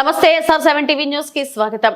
నమస్తే SR seven TV న్యూస్కి స్వాగతం.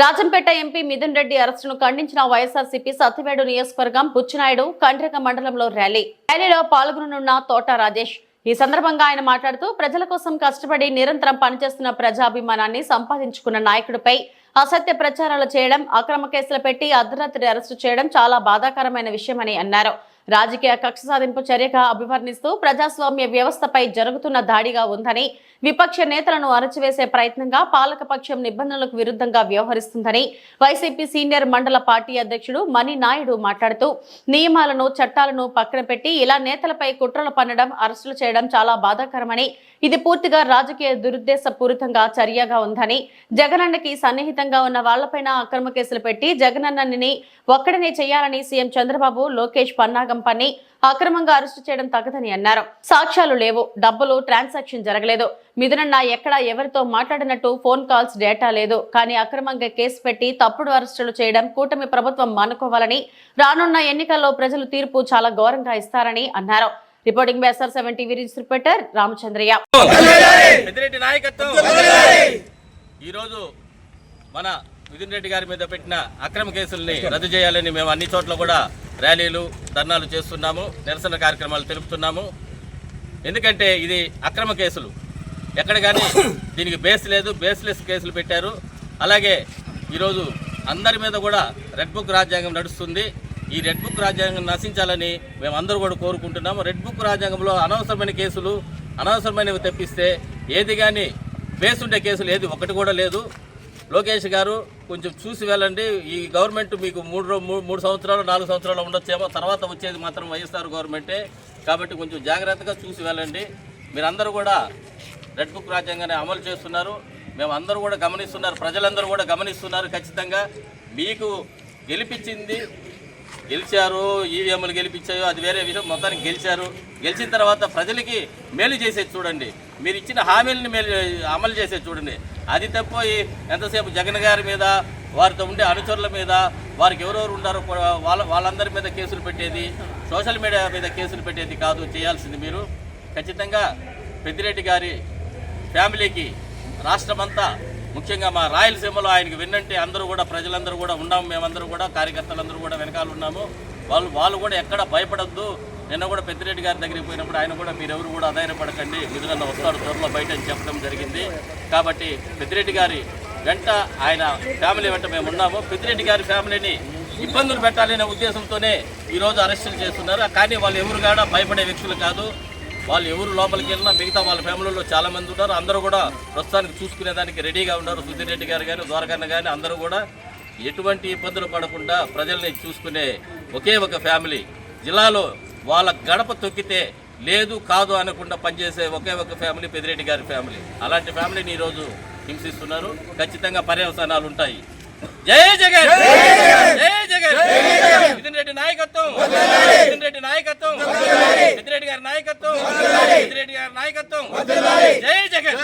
రాజంపేట ఎంపీ మిథున్ రెడ్డి అరెస్టును ఖండించిన వైఎస్ఆర్సీపీ సత్యవేడు నియోజకవర్గం బుచ్చినాయుడు కండ్రిక మండలంలో ర్యాలీ. ర్యాలీలో పాల్గొననున్న తోట రాజేష్. ఈ సందర్భంగా ఆయన మాట్లాడుతూ ప్రజల కోసం కష్టపడి నిరంతరం పనిచేస్తున్న ప్రజాభిమానాన్ని సంపాదించుకున్న నాయకుడిపై అసత్య ప్రచారాలు చేయడం అక్రమ కేసులు పెట్టి అర్ధరాత్రి అరెస్టు చేయడం చాలా బాధాకరమైన విషయమని అన్నారు. రాజకీయ కక్ష సాధింపు చర్యగా అభివర్ణిస్తూ ప్రజాస్వామ్య వ్యవస్థపై జరుగుతున్న దాడిగా ఉందని విపక్ష నేతలను అరచివేసే ప్రయత్నంగా పాలకపక్షం నిబంధనలకు విరుద్ధంగా వ్యవహరిస్తుందని వైసీపీ సీనియర్ మండల పార్టీ అధ్యక్షుడు మణి నాయుడు మాట్లాడుతూ నియమాలను చట్టాలను పక్కన పెట్టి ఇలా నేతలపై కుట్రలు పన్నడం అరెస్టులు చేయడం చాలా బాధాకరమని ఇది పూర్తిగా రాజకీయ దురుద్దేశపూరితంగా చర్యగా ఉందని జగనన్నకి సన్నిహితంగా ఉన్న వాళ్ళపైన అక్రమ కేసులు పెట్టి జగనన్నని ఒక్కడనే చేయాలని సీఎం చంద్రబాబు లోకేష్ పన్నాగం పన్ని అక్రమంగా అరెస్టు చేయడం తగదని అన్నారు. సాక్ష్యాలు లేవు. డబ్బులు ట్రాన్సాక్షన్ జరగలేదు. మిథునన్న ఎక్కడ ఎవరితో మాట్లాడినట్టు ఫోన్ కాల్స్ డేటా లేదు. కానీ అక్రమంగా కేసు పెట్టి తప్పుడు అరెస్టులు చేయడం కూటమి ప్రభుత్వం మానుకోవాలని రానున్న ఎన్నికల్లో ప్రజలు తీర్పు చాలా ఘోరంగా ఇస్తారని అన్నారు. రిపోర్టింగ్ బేసర్ సెవెన్ టీవీ రిపోర్టర్ రామచంద్రయ్య. ఈరోజు మన మిథున్ రెడ్డి గారి మీద పెట్టిన అక్రమ కేసుల్ని రద్దు చేయాలని మేము అన్ని చోట్ల కూడా ర్యాలీలు ధర్నాలు చేస్తున్నాము నిరసన కార్యక్రమాలు తెలుపుతున్నాము. ఎందుకంటే ఇది అక్రమ కేసులు. ఎక్కడ కానీ దీనికి బేస్ లేదు బేస్లెస్ కేసులు పెట్టారు. అలాగే ఈరోజు అందరి మీద కూడా రెడ్ బుక్ రాజ్యాంగం నడుస్తుంది. ఈ రెడ్ బుక్ రాజ్యాంగం నశించాలని మేము అందరూ కూడా కోరుకుంటున్నాము. రెడ్ బుక్ రాజ్యాంగంలో అనవసరమైన కేసులు అనవసరమైనవి తెప్పిస్తే ఏది కానీ బేస్ ఉండే కేసులు ఏది ఒకటి కూడా లేదు. లోకేష్ గారు కొంచెం చూసి వెళ్ళండి. ఈ గవర్నమెంట్ మీకు మూడు మూడు సంవత్సరాలు నాలుగు సంవత్సరాలు ఉండొచ్చేమో. తర్వాత వచ్చేది మాత్రం వైఎస్ఆర్ గవర్నమెంటే. కాబట్టి కొంచెం జాగ్రత్తగా చూసి వెళ్ళండి. మీరందరూ కూడా రెడ్ బుక్ రాజ్యాంగాన్ని అమలు చేస్తున్నారు. మేము అందరూ కూడా గమనిస్తున్నారు. ప్రజలందరూ కూడా గమనిస్తున్నారు ఖచ్చితంగా. మీకు గెలిపించింది గెలిచారు ఈవీఎంలు గెలిపించాయో అది వేరే విషయం. మొత్తానికి గెలిచారు. గెలిచిన తర్వాత ప్రజలకి మేలు చేసేది చూడండి. మీరు ఇచ్చిన హామీలని మేలు అమలు చేసేది చూడండి. అది తప్ప ఎంతసేపు జగన్ గారి మీద వారితో ఉండే అనుచరుల మీద వారికి ఎవరెవరు ఉండారో వాళ్ళ వాళ్ళందరి మీద కేసులు పెట్టేది సోషల్ మీడియా మీద కేసులు పెట్టేది కాదు చేయాల్సింది మీరు. ఖచ్చితంగా పెద్దిరెడ్డి గారి ఫ్యామిలీకి రాష్ట్రమంతా ముఖ్యంగా మా రాయలసీమలో ఆయనకి విన్నంటే అందరూ కూడా ప్రజలందరూ కూడా ఉన్నాము. మేమందరూ కూడా కార్యకర్తలందరూ కూడా వెనకాల ఉన్నాము. వాళ్ళు వాళ్ళు కూడా ఎక్కడ భయపడద్దు. నిన్న కూడా పెద్దిరెడ్డి గారి దగ్గరికి పోయినప్పుడు ఆయన కూడా మీరెవరు కూడా అధైర్యపడకండి. మిథునన్న వస్తాడు త్వరలో బయట అని చెప్పడం జరిగింది. కాబట్టి పెద్దిరెడ్డి గారి వెంట ఆయన ఫ్యామిలీ వెంట మేము ఉన్నాము. పెద్దిరెడ్డి గారి ఫ్యామిలీని ఇబ్బందులు పెట్టాలనే ఉద్దేశంతోనే ఈరోజు అరెస్టులు చేస్తున్నారు. కానీ వాళ్ళు ఎవరు కూడా భయపడే వ్యక్తులు కాదు. వాళ్ళు ఎవరు లోపలికి వెళ్ళినా మిగతా వాళ్ళ ఫ్యామిలీలో చాలామంది ఉన్నారు. అందరూ కూడా ప్రస్తుతానికి చూసుకునేదానికి రెడీగా ఉన్నారు. సుధీర్ రెడ్డి గారు కానీ ద్వారకన్న కానీ అందరూ కూడా ఎటువంటి ఇబ్బందులు పడకుండా ప్రజల్ని చూసుకునే ఒకే ఒక ఫ్యామిలీ. జిల్లాలో వాళ్ళ గడప తొక్కితే లేదు కాదు అనకుండా పనిచేసే ఒకే ఒక ఫ్యామిలీ పెద్దిరెడ్డి గారి ఫ్యామిలీ. అలాంటి ఫ్యామిలీని ఈరోజు హింసిస్తున్నారు. ఖచ్చితంగా పర్యవసానాలు ఉంటాయి. జై జగన్! జయ జగన్! రెడ్డి నాయకత్వం! రెడ్డి! నాయకత్వం! గారి నాయకత్వం! జై జగన్